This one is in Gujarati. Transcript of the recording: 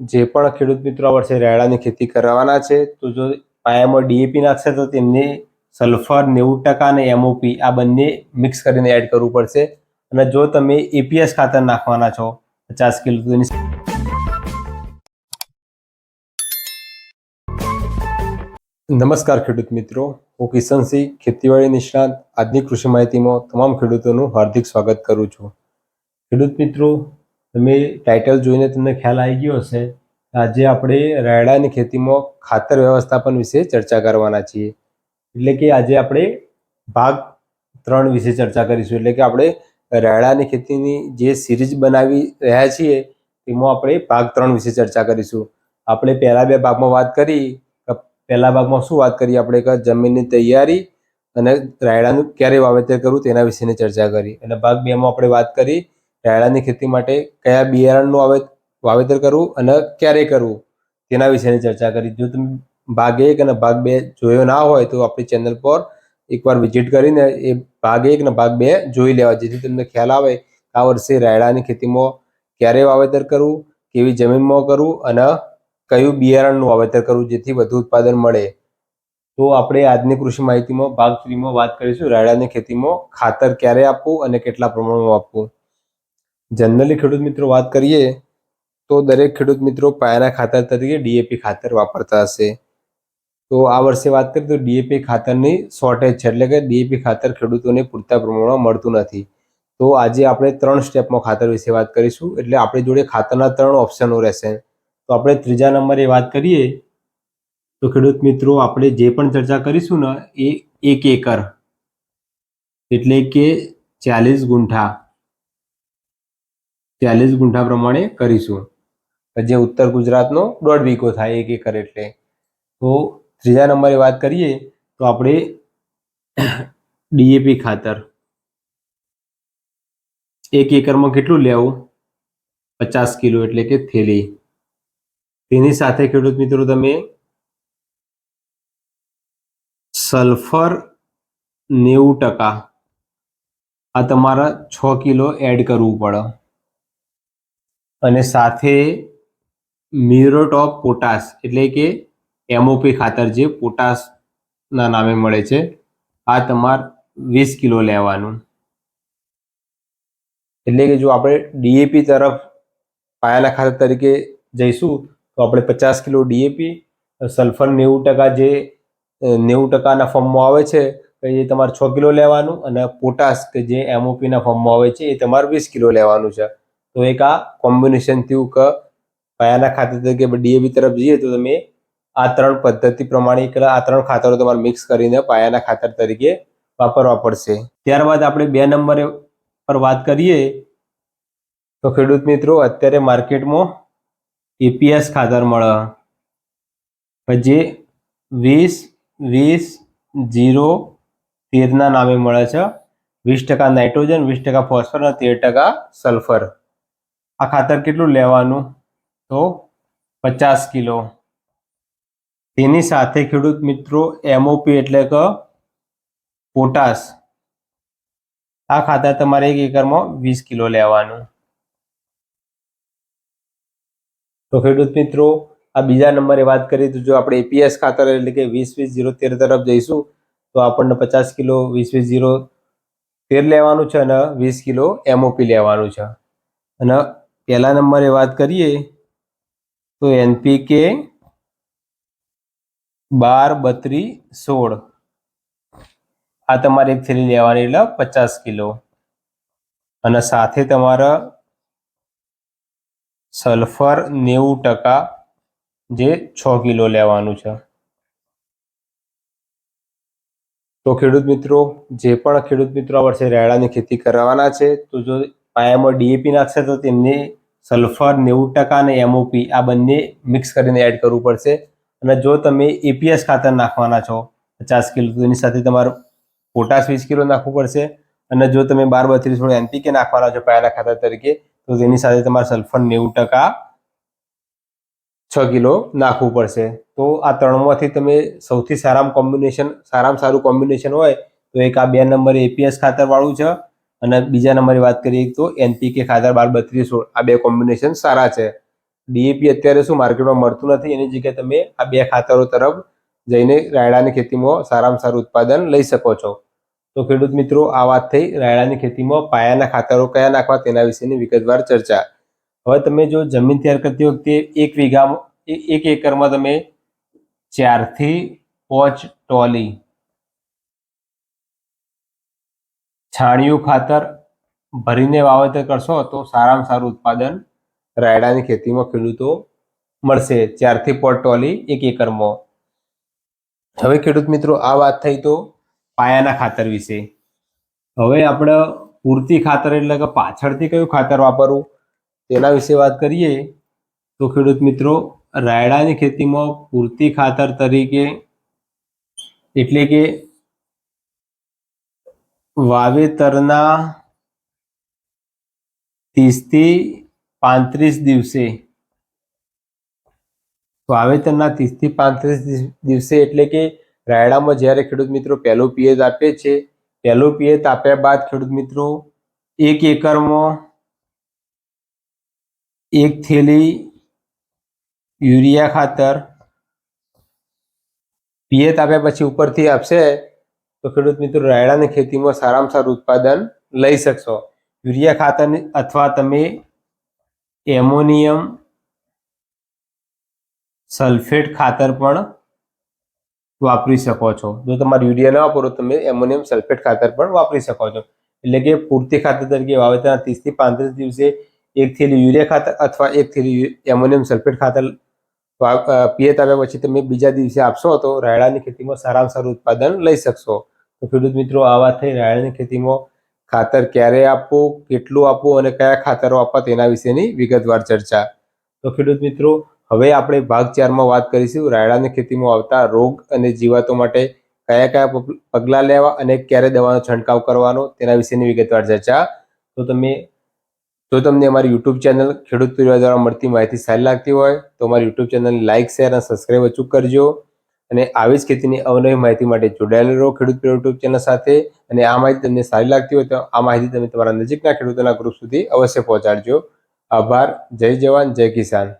જે પણ ખેડૂત મિત્રો આ વર્ષે રાયડાની ખેતી કરવાના છે, તો જો પાયામાં ડીએપી નાખશે તો તેમને સલ્ફર નેવું ટકા અને એમઓપી આ બંને મિક્સ કરીને એડ કરવું પડશે. અને જો તમે એપીએસ ખાતર નાખવાના છો, પચાસ કિલો તો નમસ્કાર ખેડૂત મિત્રો, હું કિશનસિંહ ખેતીવાડી નિષ્ણાંત. આજની કૃષિ માહિતીમાં તમામ ખેડૂતોનું હાર્દિક સ્વાગત કરું છું. ખેડૂત મિત્રો તમે ટાઇટલ જોઈને તમને ખ્યાલ આવી ગયો હશે. આજે આપણે રાયડાની ખેતીમાં ખાતર વ્યવસ્થાપન વિશે ચર્ચા કરવાના છીએ. એટલે કે આજે આપણે ભાગ ત્રણ વિશે ચર્ચા કરીશું. એટલે કે આપણે રાયડાની ખેતીની જે સિરીઝ બનાવી રહ્યા છીએ, તેમાં આપણે ભાગ ત્રણ વિશે ચર્ચા કરીશું. આપણે પહેલા બે ભાગમાં વાત કરી. પહેલા ભાગમાં શું વાત કરી આપણે કે જમીનની તૈયારી અને રાયડાનું ક્યારે વાવેતર કરવું તેના વિશેની ચર્ચા કરી. અને ભાગ બેમાં આપણે વાત કરી રાયડાની ખેતી માટે કયા બિયારણનું વાવે વાવેતર કરવું અને ક્યારે કરવું? તેના વિશેની ચર્ચા કરી. જો તમે ભાગ એક અને ભાગ બે જોયો ના હોય તો આપણી ચેનલ પર એકવાર વિઝિટ કરીને એ ભાગ એક અને ભાગ બે જોઈ લેવા. જેથી તમને ખ્યાલ આવે આ વર્ષે રાયડાની ખેતીમાં ક્યારે વાવેતર કરવું, કેવી જમીનમાં કરવું અને કયું બિયારણનું વાવેતર કરવું જેથી વધુ ઉત્પાદન મળે. તો આપણે આજની કૃષિ માહિતીમાં, ભાગ થ્રીમાં વાત કરીશું. રાયડાની ખેતીમાં ખાતર ક્યારે આપવું અને કેટલા પ્રમાણમાં આપવું? જનરલી ખેડૂત મિત્રો વાત કરીએ, તો દરેક ખેડૂત મિત્રો પાયાના ખાતર તરીકે ડીએપી ખાતર વાપરતા હશે. તો આ વર્ષે વાત કરીએ તો ડીએપી ખાતરની શોર્ટેજ છે એટલે કે ડીએપી ખાતર ખેડૂતોને પૂરતા પ્રમાણમાં મળતું નથી. તો આજે આપણે ત્રણ સ્ટેપમાં ખાતર વિશે વાત કરીશું, એટલે આપણી જોડે ખાતરના ત્રણ ઓપ્શનો રહેશે. તો આપણે ત્રીજા નંબરે વાત કરીએ, તો ખેડૂત મિત્રો આપણે જે પણ ચર્ચા કરીશું ને, એ એક એકર, એટલે કે ચાલીસ ગુંઠા. ચાલીસ ગુંઠા પ્રમાણે કરીશું. જે ઉત્તર ગુજરાતનો દોઢ વીઘો થાય એક એકર એટલે. તો ત્રીજા નંબરે વાત કરીએ તો આપણે ડીએપી ખાતર. એક એકરમાં કેટલું લેવું? પચાસ કિલો એટલે કે થેલી. તેની સાથે ખેડૂત મિત્રો તમે સલ્ફર નેવું ટકા. આ તમારા છ કિલો એડ કરવું પડે. અને સાથે મ્યુરેટ ઓફ પોટાશ એટલે કે એમઓપી ખાતર જે પોટાશના નામે મળે છે, આ તમારે વીસ કિલો લેવાનું. એટલે કે જો આપણે ડીએપી તરફ પાયાના ખાતર તરીકે જઈશું, તો આપણે પચાસ કિલો ડીએપી સલ્ફર નેવું ટકા જે નેવું ટકાના ફોર્મમાં આવે છે, તો એ તમારે છ કિલો લેવાનું અને પોટાશ, કે જે એમઓપીના ફોર્મમાં આવે છે, એ તમારે વીસ કિલો લેવાનું છે. તો એક આ કોમ્બિનેશન થયું કે પાયાના ખાતર તરીકે ડીએપી તરફ જઈએ તો તમે આ ત્રણ પદ્ધતિ પ્રમાણે આ ત્રણ ખાતરો તમારે મિક્સ કરીને પાયાના ખાતર તરીકે વાપરવા પડશે. ત્યારબાદ આપણે બે નંબરે પર વાત કરીએ તો ખેડૂત મિત્રો, અત્યારે માર્કેટમાં એપીએસ ખાતર મળે. જે વીસ વીસ, જીરો, તેરના નામે મળે છે. વીસ ટકા નાઇટ્રોજન, વીસ ટકા ફોસ્ફર અને તેર ટકા સલ્ફર. આ ખાતર કેટલું લેવાનું? તો પચાસ કિલો. તેની સાથે ખેડૂત મિત્રો એમઓપી એટલે કે પોટાશ. આ ખાતર તમારે એક એકરમાં વીસ કિલો લેવાનું. તો ખેડૂત મિત્રો, આ બીજા નંબરે વાત કરીએ તો જો આપણે એપીએસ ખાતર એટલે કે વીસ વીસ જીરો તેર તરફ જઈશું, તો આપણને પચાસ કિલો, વીસ વીસ જીરો તેર લેવાનું છે અને વીસ કિલો એમઓપી લેવાનું છે. અને પહેલા નંબરે વાત કરીએ તો એનપીકે બાર બત્રી સોળ. આ તમારે એક લેવાની એટલે પચાસ કિલો. અને સાથે તમારા સલ્ફર નેવું ટકા જે છ કિલો લેવાનું છે. તો ખેડૂત મિત્રો, જે પણ ખેડૂત મિત્રો આ વર્ષે રાયડાની ખેતી કરવાના છે, તો જો પાયામાં ડીએપી નાખશે તો તેમને સલ્ફર નેવું ટકા અને એમઓપી આ બંને મિક્સ કરીને એડ કરવું પડશે. અને જો તમે એપીએસ ખાતર નાખવાના છો પચાસ કિલો, તો એની સાથે તમારે પોટાશ વીસ કિલો નાખવું પડશે. અને જો તમે બાર બત્રીસ થોડું એનપીકે નાખવાના છો પાયાના ખાતર તરીકે, તો તેની સાથે તમારે સલ્ફર નેવું ટકા છ કિલો નાખવું પડશે. તો આ ત્રણમાંથી તમે સૌથી સારામાં કોમ્બિનેશન સારામાં સારું કોમ્બિનેશન હોય, તો એક આ બે નંબરે એપીએસ ખાતર વાળું છે. અને બીજા નંબરે વાત કરીએ તો એનપીકે ખાતર બાર બત્રીસ સોળ. આ બે કોમ્બિનેશન સારા છે. ડીએપી અત્યારે શું માર્કેટમાં મળતું નથી, એની જગ્યાએ તમે આ બે ખાતરો તરફ જઈને રાયડાની ખેતીમાં સારામાં સારું ઉત્પાદન લઈ શકો છો. તો ખેડૂત મિત્રો, આ વાત થઈ રાયડાની ખેતીમાં પાયાના ખાતરો કયા નાખવા તેના વિશેની વિગતવાર ચર્ચા. હવે તમે જો જમીન તૈયાર કરતી વખતે એક વીઘામાં એ- એક એકરમાં તમે ચારથી પાંચ ટોલી છાણિયું ખાતર ભરીને વાવેતર કરશો તો સારામાં સારું ઉત્પાદન રાયડાની ખેતીમાં ખેડૂતો મળશે. ચારથી પાંચ ટોલી એક એકરમાં. હવે ખેડૂત મિત્રો, આ વાત થઈ તો પાયાના ખાતર વિશે. હવે આપણે પૂરતી ખાતર એટલે કે પાછળથી કયું ખાતર વાપરવું તેના વિશે વાત કરીએ. તો ખેડૂત મિત્રો, રાયડાની ખેતીમાં પૂરતી ખાતર તરીકે એટલે કે વાવેતરના ત્રીસથી પાંત્રીસ દિવસે. વાવેતરના ત્રીસથી પાંત્રીસ દિવસે એટલે કે રાયડામાં જ્યારે ખેડૂત મિત્રો પહેલો પિયત આપે છે, પહેલો પિયત આપ્યા બાદ ખેડૂત મિત્રો એક એકરમાં એક થેલી યુરિયા ખાતર પિયત આપ્યા પછી ઉપરથી આપશે તો ખેડૂત મિત્રો, રાયડાની ખેતીમાં સારામાં સારું ઉત્પાદન લઈ શકશો. યુરિયા ખાતરની અથવા તમે એમોનિયમ સલ્ફેટ ખાતર પણ વાપરી શકો છો. જો તમારે યુરિયા ના વાપરો તમે એમોનિયમ સલ્ફેટ ખાતર પણ વાપરી શકો છો. એટલે કે પૂરતી ખાતર તરીકે વાવેતરના ત્રીસથી પાંત્રીસ દિવસે એક થેલી યુરિયા ખાતર અથવા એક થેલી એમોનિયમ સલ્ફેટ ખાતર પિયત આવ્યા પછી તમે બીજા દિવસે આપશો, તો રાયડાની ખેતીમાં સારામાં સારું ઉત્પાદન લઈ શકશો. તો ખેડૂત મિત્રો, આ વાત થઈ. રાયડાની ખેતીમાં ખાતર ક્યારે આપવું કેટલું આપવું અને કયા ખાતરો આપવા તેના વિશેની વિગતવાર ચર્ચા. તો ખેડૂત મિત્રો, હવે આપણે ભાગ ચારમાં વાત કરીશું. રાયડાની ખેતીમાં આવતા રોગ અને જીવાતો માટે કયા કયા પગલાં લેવા અને ક્યારે દવાનો છંટકાવ કરવાનો તેના વિશેની વિગતવાર ચર્ચા. તો તમે, જો તમને અમારી યુટ્યુબ ચેનલ ખેડૂત પરિવાર દ્વારા મળતી માહિતી સારી લાગતી હોય, તો અમારી યુટ્યુબ ચેનલને લાઇક શેર અને સબસ્ક્રાઈબ અચૂક કરજો. અને આવી જ ખેતીની અવનવી માહિતી માટે જોડાયેલ રહો ખેડૂત યુટ્યુબ ચેનલ સાથે. અને આ માહિતી તમને સારી લાગતી હોય તો આ માહિતી તમે તમારા નજીકના ખેડૂતોના ગ્રુપ સુધી અવશ્ય પહોંચાડજો. આભાર. જય જવાન, જય કિસાન.